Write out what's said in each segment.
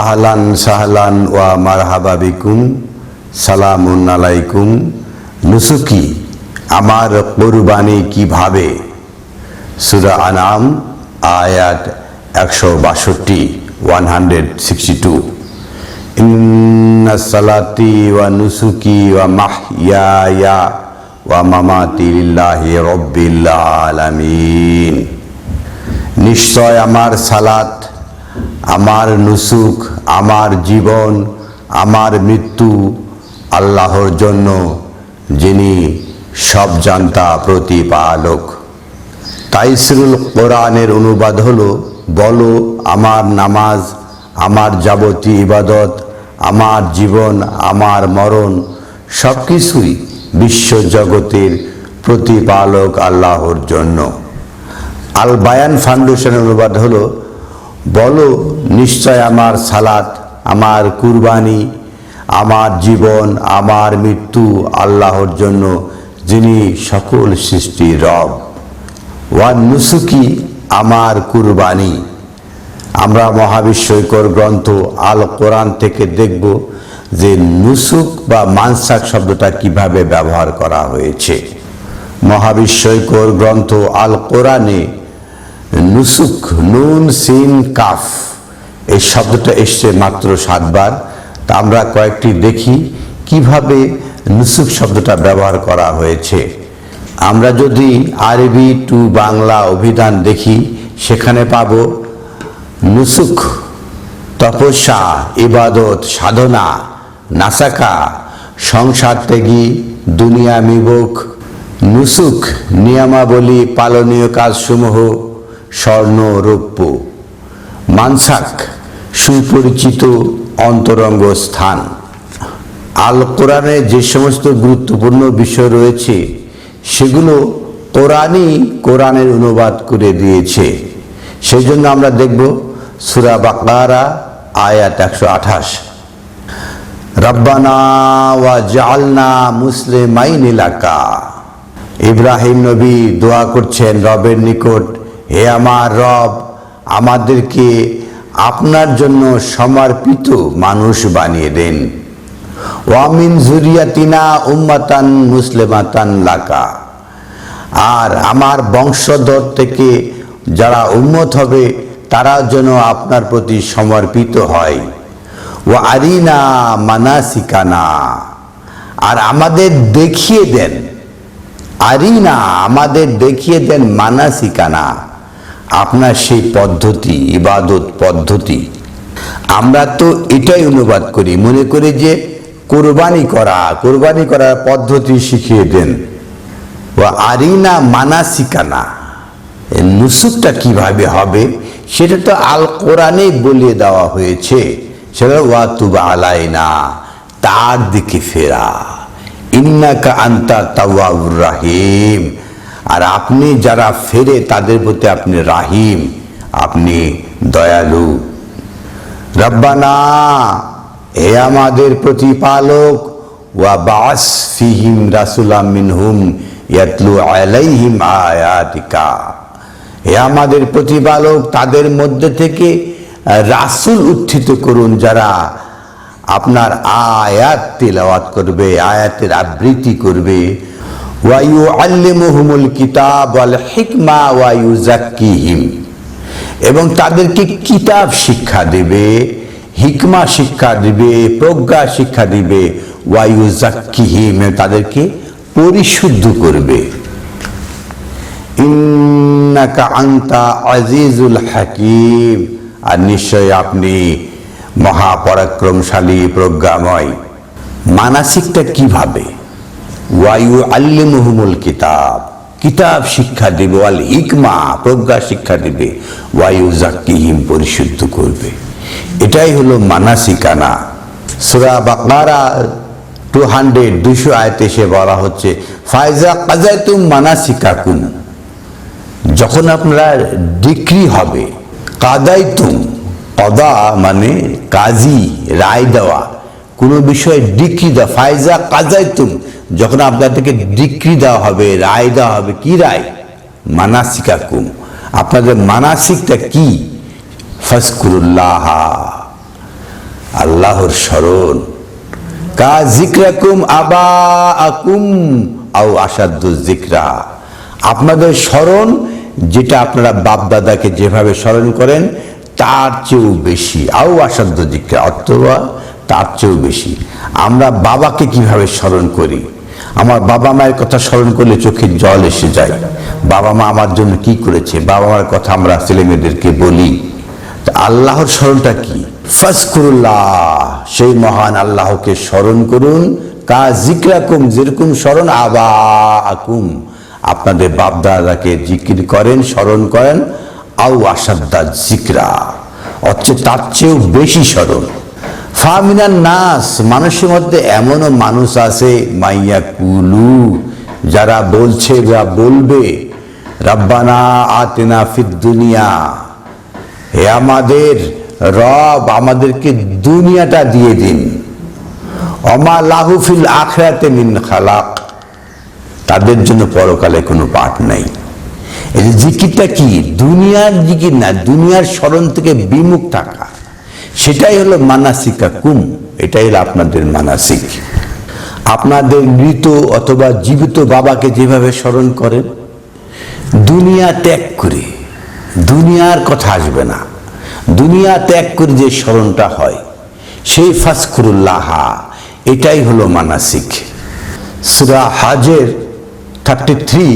আহলান সাহলান ওয়া মারহাবা বিকুম, সালামুন আলাইকুম। নুসুকি, আমার কোরবানি কীভাবে? সুরা আনাম আয়াত একশো বাষট্টি ওয়ান হান্ড্রেড সিক্সটি টু। সালাতি ওয়া নুসুকি ওয়া মাহইয়ায়া ওয়া মামাতি লিল্লাহি আলামিন। নিশ্চয় আমার সালাত আমার নুসুক আমার জীবন, আমার মৃত্যু আল্লাহর জন্য, যিনি সব জানতা প্রতিপালক। তাইসরুল কোরআনের অনুবাদ হলো, বলো আমার নামাজ, আমার যাবতীয় ইবাদত, আমার জীবন, আমার মরণ সব কিছুই বিশ্বজগতের প্রতিপালক আল্লাহর জন্য। আল বায়ান ফাউন্ডেশনের অনুবাদ হলো বলো, নিশ্চয় আমার সালাত, আমার কুরবানি, আমার জীবন, আমার মৃত্যু আল্লাহর জন্য, যিনি সকল সৃষ্টি রব। ওয়ান নুসুকি, আমার কুরবানি। আমরা মহাবিশ্বকর গ্রন্থ আল কোরআন থেকে দেখব যে নুসুক বা মানসাক শব্দটা কীভাবে ব্যবহার করা হয়েছে। মহাবিশ্বকর গ্রন্থ আল কোরআনে নুসুক, নুন, সিন, কাফ, এই শব্দটা এসছে মাত্র সাতবার। তা আমরা কয়েকটি দেখি, কীভাবে নুসুক শব্দটা ব্যবহার করা হয়েছে। আমরা যদি আরবি টু বাংলা অভিধান দেখি, সেখানে পাব, নুসুক, তপস্যা, ইবাদত, সাধনা, নাসাকা, সংসার ত্যাগী, দুনিয়া মিবক, নুসুক, নিয়মাবলী, পালনীয় কাজসমূহ স্বর্ণ রৌপ্য। মানসাক সুপরিচিত অন্তরঙ্গ স্থান। আল কোরআনে যে সমস্ত গুরুত্বপূর্ণ বিষয় রয়েছে, সেগুলো কোরআনই কোরআনের অনুবাদ করে দিয়েছে। সেই জন্য আমরা দেখব সুরা বাকারা, আয়াত একশো আঠাশ। রব্বানা ওয়া জালনা মুসলিমাইন এলাকা ইব্রাহিম নবী দোয়া করছেন রবের নিকট। হে আমার রব, আমাদেরকে আপনার জন্য সমর্পিত মানুষ বানিয়ে দেন। ওয়ামিন জুরিয়াতিনা উম্মাতান মুসলিমাতান লাকা। আর আমার বংশধর থেকে যারা উম্মত হবে, তারা যেন আপনার প্রতি সমর্পিত হয়। ও আরিনা মানাসিকানা। আর আমাদের দেখিয়ে দেন। আরিনা, আমাদের দেখিয়ে দেন মানাসিকানা। আপনার সেই পদ্ধতি, ইবাদত পদ্ধতি, আমরা তো এটাই অনুবাদ করি। মনে করি যে কোরবানি করা, কোরবানি করার পদ্ধতি শিখিয়ে দেন। ও আরিনা মানাসিকানা নুসুকটা কীভাবে হবে সেটা তো আল কোরআনেই বলিয়ে দেওয়া হয়েছে। সেটা ওয়াতুবা আলাইনা, তার দিকে ফেরা। ইন্নাকা আন্তা তাওয়াবুর রাহিম আর আপনি যারা ফেরে, তাদের প্রতি আপনি রাহিম, আপনি দয়ালু। রব্বানা, হে আমাদের প্রতিপালক, ওয়া বাস ফিহিম রাসুলাম মিনহুম ইয়াতলু আলাইহিম আয়াতিকা। হে আমাদের প্রতিপালক, তাদের মধ্যে থেকে রাসুল উত্থিত করুন যারা আপনার আয়াত তেলাওয়াত করবে, আয়াতের আবৃত্তি করবে। ওয়ায়ু আল্লিমুহুমুল কিতাব ওয়াল হিকমা ওয়ায়ুযাক্কিহিম এবং তাদেরকে কিতাব শিক্ষা দেবে, হিকমা শিক্ষা দিবে, প্রজ্ঞা শিক্ষা দিবে ওয়ায়ু জাক্কিহিম তাদেরকে পরিশুদ্ধ করবে। ইন্নাকা আন্তা আজিজুল হাকিম। আর নিশ্চয় আপনি মহাপরাক্রমশালী, প্রজ্ঞাময়। মানসিকটা কীভাবে? ওয়ায়ু আল্লিমুহুমুল কিতাব। কিতাব শিক্ষা দিবে, ওয়াল ইকমা প্রজ্ঞা শিক্ষা দিবে ওয়ায়ু জাকিহিম পরিশুদ্ধ করবে। এটাই হলো মানাসিকানা। সুরা বাকারা টু হান্ড্রেড দুশো আয়তে এসে বলা হচ্ছে ফায়জা কাজাইতুম মানাসিকাকুম যখন আপনারা ডিক্রি হবে, কাদাইতুম, কদা মানে কাজী, রায় দেওয়া, কোনো বিষয়ে ডিক্রি দেওয়া ফায়জা কাজাইতুম যখন আপনাদেরকে ডিক্রি দেওয়া হবে, রায় দেওয়া হবে, কি রায়? মানাসিকা কুম আপনাদের মানাসিকটা কি? ফসকুরুল্লাহ আল্লাহর স্মরণ। কা জিক্রাকুম আবা আকুম আও আসাদ্দ জিক্রা আপনাদের স্মরণ, যেটা আপনারা বাপ দাদাকে যেভাবে স্মরণ করেন, তার চেয়েও বেশি। আও আসাধ্য জিজ্ঞা অথবা তার চেয়েও বেশি। আমরা বাবাকে কীভাবে স্মরণ করি? আমার বাবা মায়ের কথা স্মরণ করলে চোখে জল এসে যায়। বাবা মা আমার জন্য কি করেছে? বাবা মার কথা আমরা ছেলে মেয়েদেরকে বলি আল্লাহর স্মরণটা কি? সেই মহান আল্লাহকে স্মরণ করুন। কা জিক্রাকুম, যেরকম স্মরণ আবা আকুম আপনাদের বাপদাদাকে জিকির করেন, স্মরণ করেন। আউ আসাদ্দা জিকরা, অথচ তার চেয়েও বেশি স্মরণ। ফামিনান নাস, মানুষের মধ্যে এমনও মানুষ আছে, মাইয়া কুলু, যারা বলছে বা বলবে। রাব্বানা আতেনা দুনিয়া। হে আমাদের রব, আমাদেরকে দুনিয়াটা দিয়ে দিন। অমা লাহুফিল আখরাতে মিন খালাক। তাদের জন্য পরকালে কোনো পাঠ নাই। এই জিকিরটা কি? দুনিয়ার জিকির না, দুনিয়ার স্মরণ থেকে বিমুখ থাকা। সেটাই হলো মানাসিকা কুম, এটাই হলো আপনাদের মানাসিক। আপনাদের মৃত অথবা জীবিত বাবাকে যেভাবে স্মরণ করেন, দুনিয়া ত্যাগ করে, দুনিয়ার কথা আসবে না। দুনিয়া ত্যাগ করে যে স্মরণটা হয়, সেই ফাসকুরুল্লাহা এটাই হলো মানাসিক। সুরা হাজের থার্টি থ্রি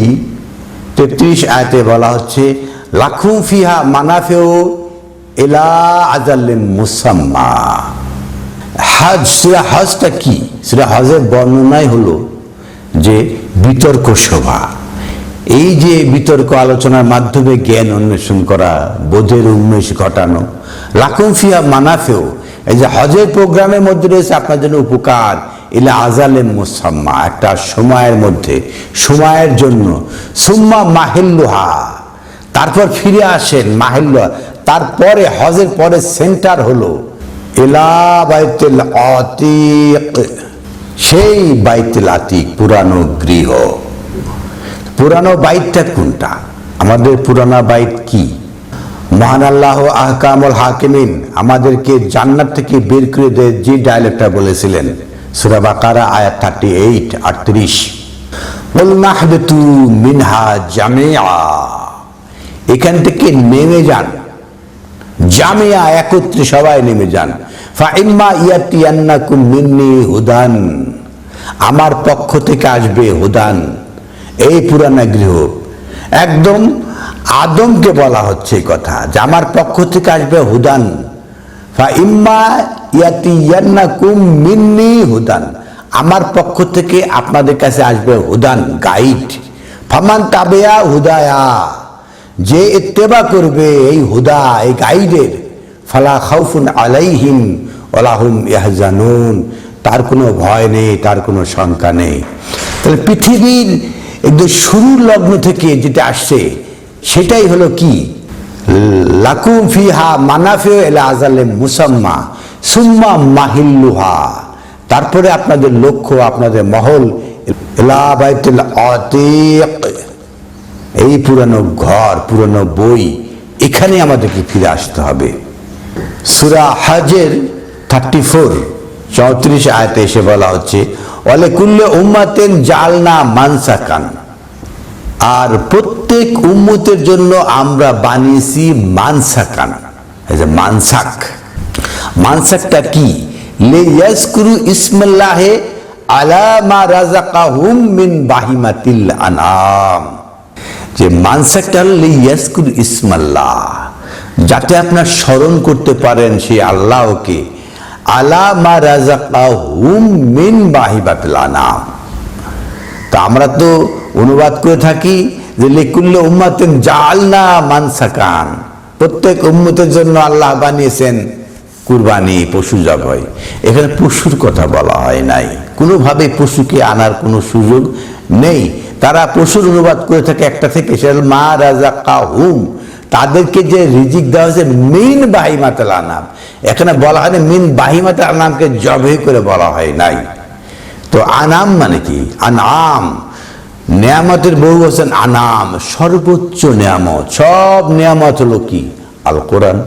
তেত্রিশ আয়তে বলা হচ্ছে, লাখুম ফিহা মানাফেও এলা আজাল্লেন মুসাম্মা। হাজ, সুরা হজটা কি? সুরা হজের বর্ণনাই হলো যে বিতর্ক সভা। এই যে বিতর্ক আলোচনার মাধ্যমে জ্ঞান অন্বেষণ করা, বোধের উন্মেষ ঘটানো লাখুম ফিহা মানাফেও, এই যে হজের প্রোগ্রামের মধ্যে রয়েছে আপনার জন্য উপকার এলে আজালে মুসাম্মা, একটা সময়ের মধ্যে, সময়ের জন্য। সুম্মা মাহিল্লুহা, তারপর ফিরে আসেন মাহিল্লুহা তারপরে হজের পরে সেন্টার হলো এলা বাইতুল আতিক। সেই বাইতুল আতিক, পুরানো গৃহ। পুরানো বাইতটা কোনটা? আমাদের পুরানা বাইত কি? মহান আল্লাহ আহকামুল হাকিমিন আমাদেরকে জান্নাত থেকে বের করে দেয়, যে ডায়লগটা বলেছিলেন। সুরা বাকারা, আয়াত থার্টি এইট আটত্রিশ মিনহা জামিয়া এখান থেকে নেমে যান। জামিয়া একত্রে সবাই নেমে যান। ফা ইম্মা ইয়াতিয়ান্নাকুম মিন্নি হুদান। আমার পক্ষ থেকে আসবে হুদান। এই পুরানা গৃহ। একদম আদমকে বলা হচ্ছে এই কথা, যে আমার পক্ষ থেকে আসবে হুদান। ইম্মা ইয়াতিয়ান্নাকুম মিন্নি হুদান। আমার পক্ষ থেকে আপনাদের কাছে আসবে হুদান, গাইড। ফামান তাবেয়া হুদায়া। যে ইত্তেবা করবে এই হুদা, এই গাইডের, ফালা খাউফুন আলাইহিম ওলাহুম ইয়াহজানুন। তার কোনো ভয় নেই, তার কোনো শঙ্কা নেই। তাহলে পৃথিবীর একদম শুরুর লগ্ন থেকে যেটা আসছে, সেটাই হলো কি? লাকুম ফিহা মানাফে এলা আজালে মুসাম্মা, সুম্মা মাহিল্লুহা। তারপরে আপনাদের লক্ষ্য, আপনাদের মহল এলা বাইতুল আতিক। এই পুরানো ঘর, পুরানো বই এখানে আমাদেরকে ফিরে আসতে হবে। সুরা হাজের থার্টি ফোর চৌত্রিশ আয়তে এসে বলা হচ্ছে অলে কুল্লে উম্মাতেন জালনা মানসাকান। আর প্রত্যেক উম্মতের জন্য আমরা বানিয়েছি মানসাকান। এই যে মানসাক। মানসাকটা কি? লে ইয়াসকুরু ইসমাল্লাহে আলা মা রাজাকাহুম মিন বাহিমাতিল আনাম। যে মানসাকটা হল ইয়াসকুর ইসমাল্লাহ যাতে আপনার স্মরণ করতে পারেন সেই আল্লাহকে, আলা মা রাজাকাহুম মিন বাহিবাতিল আনাম তা আমরা তো অনুবাদ করে থাকি যে লিকুল্ল উম্মাতেন জালনা মানসাকান, প্রত্যেক উম্মতের জন্য আল্লাহ বানিয়েছেন কুরবানি, পশু জবাই। এখানে পশুর কথা বলা হয় নাই। কোনোভাবে পশুকে আনার কোনো সুযোগ নেই। তারা পশুর অনুবাদ করে থাকে একটা থেকে, সেটা মা রাজা কাহুম তাদেরকে যে রিজিক দেওয়া হয়েছে, মিন বাহিমাতাল আনাম। এখানে বলা হয় না মিন বাহিমাতাল আনামকে জবে করে বলা হয় নাই। তো আনাম মানে কি? আনাম। নিয়ামতের বহু বলছেন আনাম, সর্বোচ্চ নিয়ামত। সব নিয়ামত হলো কি? আল কোরআন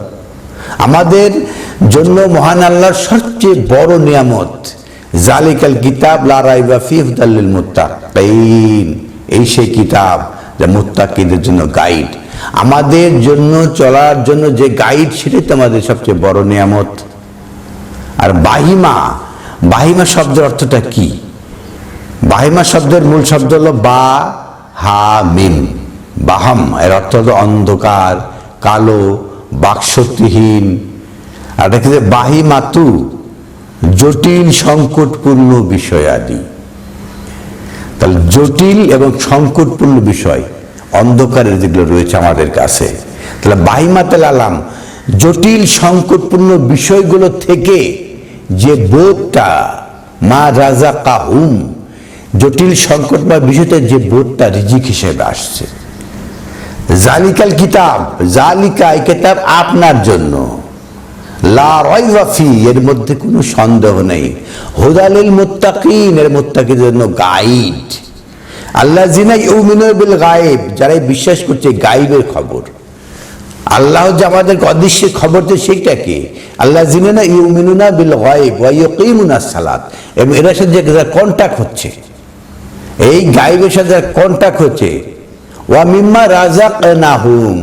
আমাদের জন্য মহান আল্লাহর সবচেয়ে বড় নিয়ামত জালিকাল কিতাব এই সেই কিতাব যা মুত্তাকিদের জন্য গাইড। আমাদের জন্য, চলার জন্য যে গাইড, সেটাই তো আমাদের সবচেয়ে বড় নিয়ামত। আর বাহিমা বাহিমা শব্দের অর্থটা কি? বাহিমা শব্দের মূল শব্দ হলো বা, হা, মিম, বাহাম। এর অর্থ হলো অন্ধকার, কালো, বাকশক্তিহীন। আর দেখে যে বাহিমাতু জটিল সংকটপূর্ণ বিষয় আদি। তাহলে জটিল এবং সংকটপূর্ণ বিষয় অন্ধকারের যেগুলো রয়েছে আমাদের কাছে। তাহলে বাহিমাতাল আলাম, জটিল সংকটপূর্ণ বিষয়গুলো থেকে যে বোধটা, মা রাজা কাহুম জটিল সংকটময় বিষয়টা যে বোধটা রিজিক হিসেবে আসছে। জালিকাল কিতাব, জালিকা এই কিতাব আপনার জন্য। লা ফি, এর মধ্যে কোনো সন্দেহ নেই। হুদালিল মুত্তাকিন, এর মুত্তাকিদের জন্য গাইড। আল্লাহ জিনা বিল গায়েব যারা বিশ্বাস করছে গাইবের খবর। আল্লাহ যে আমাদের অদৃশ্যের খবর তো সেইটা কি? আল্লাহ জিনা ইউমিনুনা বিল গায়েব, ওয়া ইউকিমুনা সালাত এবং এরা সাথে যারা কন্টাক্ট হচ্ছে, এই গাইবের সাথে কন্টাক্ট হচ্ছে, ওয়া মিম্মা রাজাক নাহুম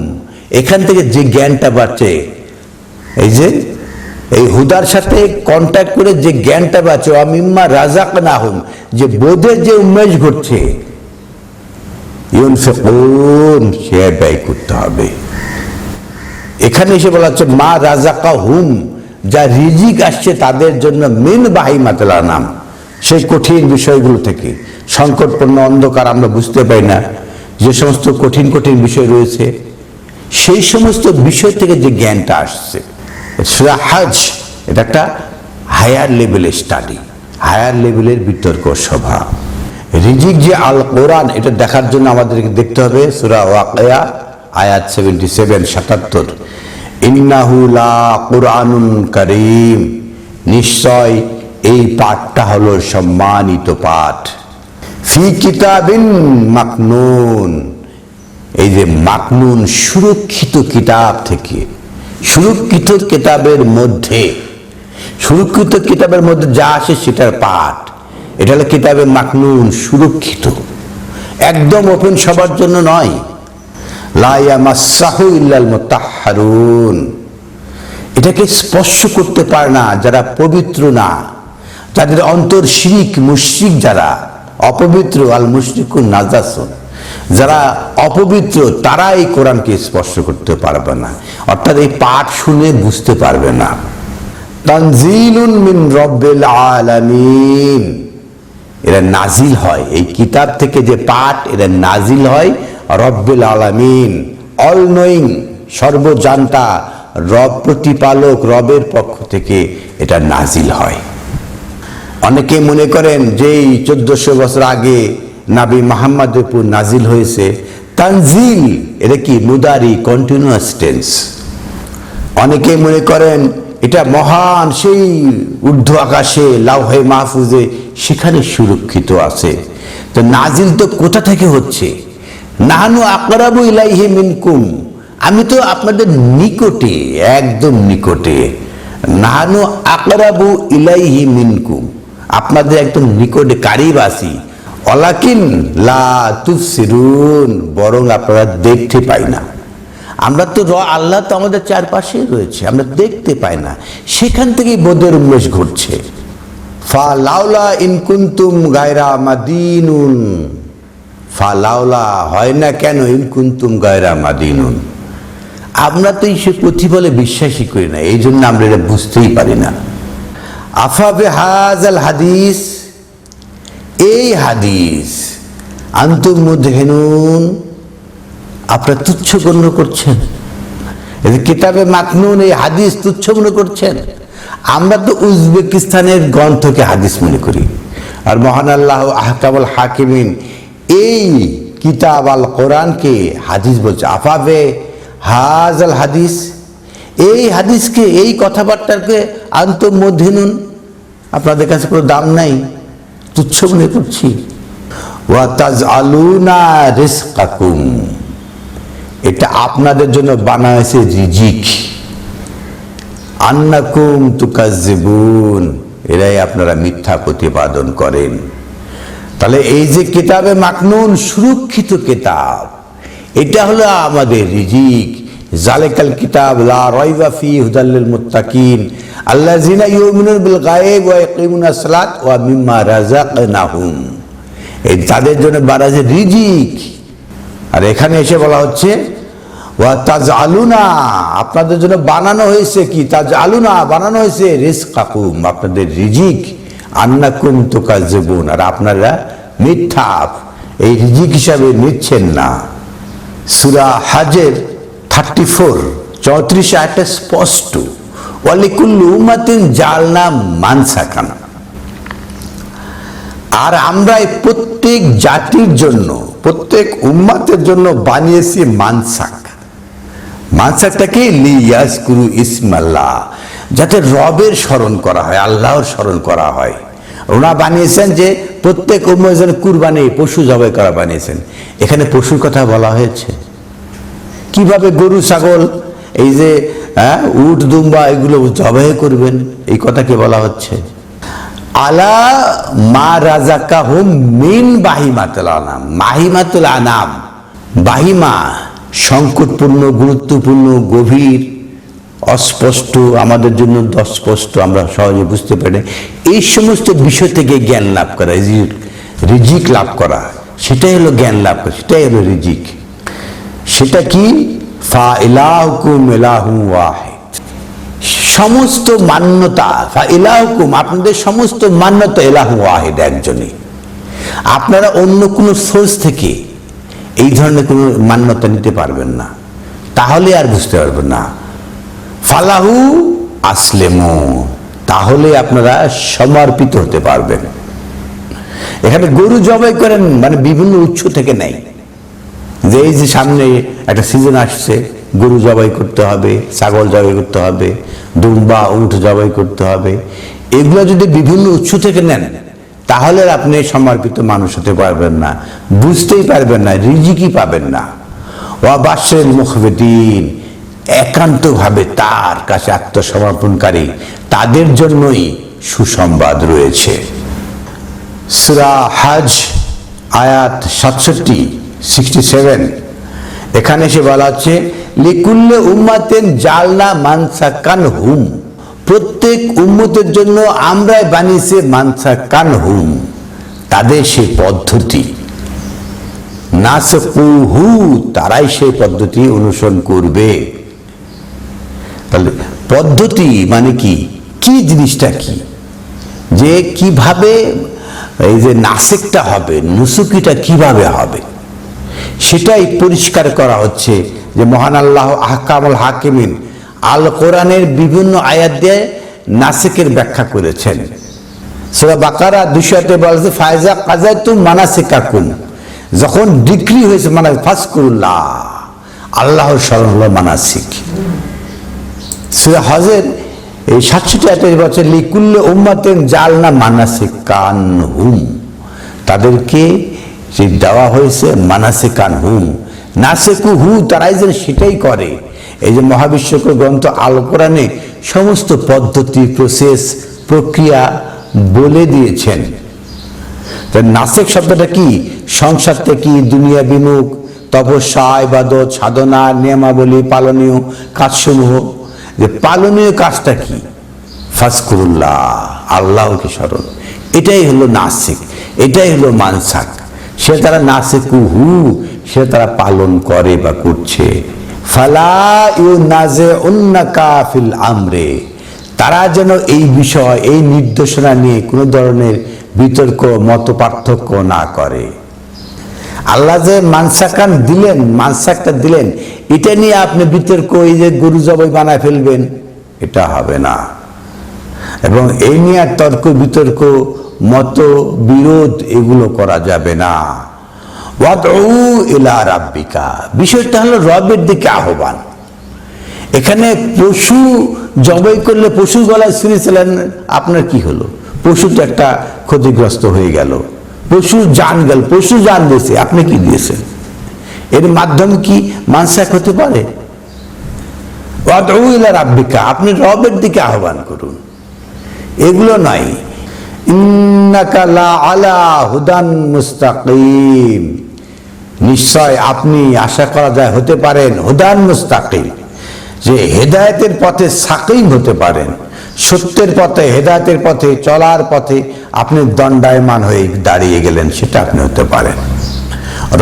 এখান থেকে যে জ্ঞানটা বাড়ছে এই যে, এই হুদার সাথে কন্ট্যাক্ট করে যে জ্ঞানটা পাচ্ছে অমিম্মা রাজাক না হুম যে বোধের যে উন্মেষ ঘটছে সে ব্যয় করতে হবে। এখানে এসে বলা হচ্ছে, মা রাজাকা হুম যা রিজিক আসছে তাদের জন্য মেন বাহি মাতলা নাম সেই কঠিন বিষয়গুলো থেকে, সংকটপূর্ণ অন্ধকার আমরা বুঝতে পারি না, যে সমস্ত কঠিন কঠিন বিষয় রয়েছে, সেই সমস্ত বিষয় থেকে যে জ্ঞানটা আসছে। সুরা হাজ, এটা একটা হায়ার লেভেলের স্টাডি, হায়ার লেভেলের বিতর্ক সভা। রিজিক যে আল কোরআন, এটা দেখার জন্য আমাদেরকে দেখতে হবে সুরা ওয়াকয়া, আয়াত সেভেন্টি সেভেন সাতাত্তর। ইন্নাহু লা কোরআনুন করিম, নিশ্চয় এই পাঠটা হলো সম্মানিত পাঠ। ফি কিতাবিন মাকনুন, এই যে মাকনুন সুরক্ষিত কিতাব থেকে সুরক্ষিত কিতাবের মধ্যে, সুরক্ষিত কিতাবের মধ্যে যা আসে সেটার পাঠ। এটা হলো কিতাবে মাকনুন, সুরক্ষিত। একদম ওপেন সবার জন্য নয়। লাইয়ামাসাহু ইল্লাল মুতাহহারুন। এটাকে স্পর্শ করতে পারে না যারা পবিত্র না। যাদের অন্তর শিরিক, মুশরিক যারা, অপবিত্র আল মুশরিকুন নাজাসুন। যারা অপবিত্র তারা এই কোরআনকে স্পর্শ করতে পারবে না। অর্থাৎ এই পাঠ শুনে বুঝতে পারবে না। তানজিলুন মিন রব্বিল আলামিন। এরা নাজিল হয়। এই কিতাব থেকে যে পাঠ এরা নাজিল হয় রব্বিল আলামিন। অল নোয়িং সর্বজান্তা, রব প্রতিপালক, রবের পক্ষ থেকে এটা নাজিল হয়। অনেকে মনে করেন যেই চোদ্দশো বছর আগে নাবি মাহমদের উপর নাজিল হয়েছে তানজিল, এটা কি মুদারি কন্টিনিউয়াস টেন্স অনেকে মনে করেন এটা মহান সেই ঊর্ধ্ব আকাশে, লাউহে মাহফুজে, সেখানে সুরক্ষিত আছে। তো নাজিল তো কোথা থেকে হচ্ছে? নাহানু আকরাবু ইলাইহি মিনকুম। আমি তো আপনাদের নিকটে, একদম নিকটে। নাহানু আকরাবু ইলাইহি মিনকুম। আপনাদের একদম নিকটে কারিব অলাকিন লা তুফসিরুন, বরং আপনারা দেখতে পাই না। আমরা তো আল্লাহ তো আমাদের চারপাশেই রয়েছে, আমরা দেখতে পাই না। সেখান থেকেই বোধের উন্মেষ ঘটছে। ফা লাউলা ইনকুন্তুম গায়রা মাদিনুন। ফা লাউলা হয় না কেন ইনকুন্তুম গায়রা মাদিনুন। আমরা তো সে প্রতিফলে বিশ্বাসই করি না, এই জন্য আমরা এটা বুঝতেই পারি না। আফাবে হাজাল হাদিস? এই হাদিস আন্তুম মুদহেনুন। আপনারা তুচ্ছ গণ্য করছেন। কিতাবে মাকনুন এই হাদিস তুচ্ছ মনে করছেন। আমরা তো উজবেকিস্তানের গ্রন্থকে হাদিস মনে করি। আর মহান আল্লাহ আহকাবুল হাকিমিন এই কিতাব আল কোরআনকে হাদিস বলছে। আফাবে হাজ আল হাদিস। এই হাদিসকে, এই কথাবার্তাকে আন্তমধ্যনুন আপনাদের কাছে কোনো দাম নাই। তুচ্ছ মনে করছি এটা আপনাদের জন্য বানা হয়েছে রিজিক। আন্নাকুম তুকাজ্জিবুন এরাই আপনারা মিথ্যা প্রতিপাদন করেন। তাহলে এই যে কিতাবে মাকনুন, সুরক্ষিত কিতাব, এটা হলো আমাদের রিজিক। জালেকাল কিতাব, লা রাইবা ফি হুদাল্লিল মুত্তাকিন। আল্লাযিনা ইউমিনুন বিল গায়ব ওয়া ইয়াকিমুনাস সালাত ওয়া মিম্মা রাযাকনাহুম। এই তাদের জন্য বারাজে রিজিক। আর এখানে এসে বলা হচ্ছে, ওয়া তাজ আলুনা আপনাদের জন্য বানানো হয়েছে কি? তাজ আলুনা বানানো হয়েছে রিস্কাকুম আপনাদের রিজিক। আন্নাকুম তুকাজ্জিবুন আর আপনারা মিথ্যা। এই রিজিক হিসাবে নিচ্ছেন না। সুরা হাজের থার্টি ফোর, চৌত্রিশ আয়টা স্পষ্ট। আর আমরা প্রত্যেক জাতির জন্য, প্রত্যেক উম্মাতের জন্য বানিয়েছি মানসাক মানসাকটাকে লিয়াস গুরু ইসমাল্লাহ যাতে রবের স্মরণ করা হয়, আল্লাহর স্মরণ করা হয়। ওনা বানিয়েছেন যে প্রত্যেক উম্মের কুরবানি, পশু জবাই করা বানিয়েছেন। এখানে পশুর কথা বলা হয়েছে। কীভাবে গরু, ছাগল, এই যে হ্যাঁ, উট দুম্বা এগুলো জবাই করবেন এই কথাকে বলা হচ্ছে। আলা মা রাজাকা হুম মিন বাহিমাতুল আনাম। মাহিমাতুল আনাম বাহিমা সংকটপূর্ণ গুরুত্বপূর্ণ গভীর অস্পষ্ট আমাদের জন্য অস্পষ্ট আমরা সহজে বুঝতে পারি এই সমস্ত বিষয় থেকে জ্ঞান লাভ করা রিজিক লাভ করা সেটাই হলো জ্ঞান লাভ করা সেটাই হলো রিজিক। সেটা কি? ফা ওয়াহিদ। সমস্ত মান্যতা, ফা আপনাদের সমস্ত মান্যতা ইলাহু ওয়াহিদ একজনই। আপনারা অন্য কোনো সোর্স থেকে এই ধরনের কোনো মান্যতা নিতে পারবেন না। তাহলে আর বুঝতে পারবেন না। ফালাহু আসলেমু, তাহলে আপনারা সমর্পিত হতে পারবেন। এখানে গরু জবাই করেন মানে বিভিন্ন উৎস থেকে নেই যে এই যে সামনে একটা সিজন আসছে, গরু জবাই করতে হবে, ছাগল জবাই করতে হবে, দুম্বা উঠ জবাই করতে হবে, এগুলো যদি বিভিন্ন উৎস থেকে নেন, তাহলে আপনি সমর্পিত মানুষ হতে পারবেন না। বুঝতেই পারবেন না, রিজিকই পাবেন না। ওয়াবাসের মুখবেদিন একান্তভাবে তার কাছে আত্মসমর্পণকারী, তাদের জন্যই সুসংবাদ রয়েছে। সুরা হাজ, আয়াত সাতষট্টি। সিক্সটি সেভেন এখানে সে বলা হচ্ছে, লিকুল্লে উম্মাতেন জালনা মানসা কান হুম। প্রত্যেক উম্মতের জন্য আমরাই বানিয়েছে মানসা কান হুম। তাদের সেই পদ্ধতি। নাসকুহু, তারাই সেই পদ্ধতি অনুসরণ করবে। তাহলে পদ্ধতি মানে কি? কি জিনিসটা কি? যে কীভাবে এই যে নাসিকটা হবে, নুসুকিটা কীভাবে হবে? সেটাই পরিষ্কার করা হচ্ছে যে মহান আল্লাহ আহকামুল হাকিমিন আল কোরআনের বিভিন্ন আয়াত দিয়ে নাসিকের ব্যাখ্যা করেছেন। সেটা বাকারা দুশোতে বলছে ফায়জা কাজাতুম মানাসিকাকুম। যখন ডিগ্রি হয়েছে মানে ফাসকুল্লাহ আল্লাহর স্মরণ হলো মানাসিক। সুরা হজের এই সাতষট্টি আঠাশ বছর লিকুল্লে উম্মাতেন জাল না মানাসিক কান হুম তাদেরকে যে দেওয়া হয়েছে মানাসে কান হুম নাসেকু হু তারাই যেন সেটাই করে। এই যে মহাবিশ্বকর গ্রন্থ আল কোরআনে সমস্ত পদ্ধতি প্রসেস প্রক্রিয়া বলে দিয়েছেন। নাসেক শব্দটা কি? সংসার থেকে দুনিয়া বিমুখ? তপস্যা, ইবাদত, সাধনা, নিয়মাবলী, পালনীয় কাজসমূহ। যে পালনীয় কাজটা কি? ফাসকুরুল্লাহ আল্লাহকে স্মরণ। এটাই হলো নাসিক। এটাই হলো মানসাক। সে তারা নাসিকু কুহু সে তারা পালন করে বা করছে। ফালা ইউ নাজে উন্নাকা ফিল আমরে। তারা যেন এই বিষয়, এই নির্দেশনা নিয়ে কোনো ধরনের বিতর্ক, মত পার্থক্য না করে। আল্লাহ যে মানসাকান দিলেন, মানসাকটা দিলেন, এটা নিয়ে আপনি বিতর্ক, এই যে গরু জবাই বানায় ফেলবেন, এটা হবে না। এবং এই নিয়ে তর্ক বিতর্ক মত বিরোধ এগুলো করা যাবে না। ইলা রাব্বিকা। বিষয়টা হলো রবের দিকে আহ্বান। এখানে পশু জবাই করলে পশু গলায় শুনেছিলেন আপনার কি হলো? পশু তো একটা ক্ষতিগ্রস্ত হয়ে গেল। পশু জান গেল, পশু জান দিয়েছে, আপনি কি দিয়েছেন? এর মাধ্যমে কি মানসাক হতে পারে? আপনি রবের দিকে আহ্বান করুন। এগুলো নাই নিশ্চয় আপনি আশা করা যায় হতে পারেন হুদান মুস্তাকিম, যে হেদায়েতের পথে সাকিম হতে পারেন। সত্যের পথে, হেদায়তের পথে, চলার পথে আপনি দণ্ডায়মান হয়ে দাঁড়িয়ে গেলেন, সেটা আপনি হতে পারেন।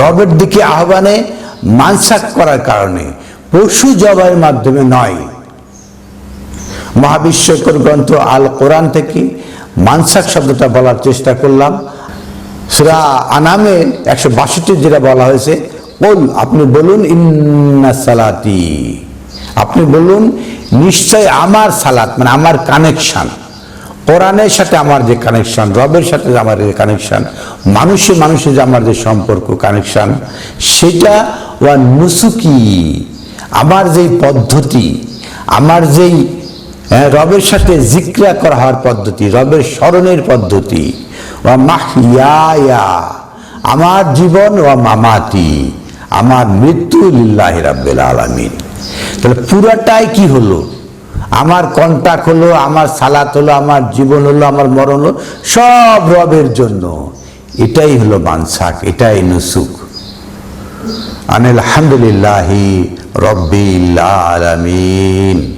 রবের দিকে আহ্বানে মানসাক করার কারণে, পশু জবাইয়ের মাধ্যমে নয়। মহাবিশ্বকর গ্রন্থ আল কোরআন থেকে মানসাক শব্দটা বলার চেষ্টা করলাম। সুরা আনামে একশো বাষট্টি যেটা বলা হয়েছে বল আপনি বলুন, ইন্না সালাতি। আপনি বলুন, নিশ্চয় আমার সালাত মানে আমার কানেকশন কোরআনের সাথে আমার যে কানেকশন রবের সাথে আমার যে কানেকশন মানুষে মানুষের যে আমার যে সম্পর্ক কানেকশন সেটা ওয়া নুসুকি, আমার যেই পদ্ধতি, আমার যেই রবের সাথে জিক্রা করা হওয়ার পদ্ধতি, রবের স্মরণের পদ্ধতি। ও মাহিয়া আমার জীবন ও মামাতি, আমার মৃত্যু লিল্লাহ রাব্বিল আলামিন। তাহলে পুরাটাই কি হলো? আমার কন্টাক্ট হলো, আমার সালাত হলো, আমার জীবন হলো, আমার মরণ হলো, সব রবের জন্য। এটাই হলো মানসাক, এটাই নুসুক। আনিল হামদুলিল্লাহি রব্বিল আলামিন।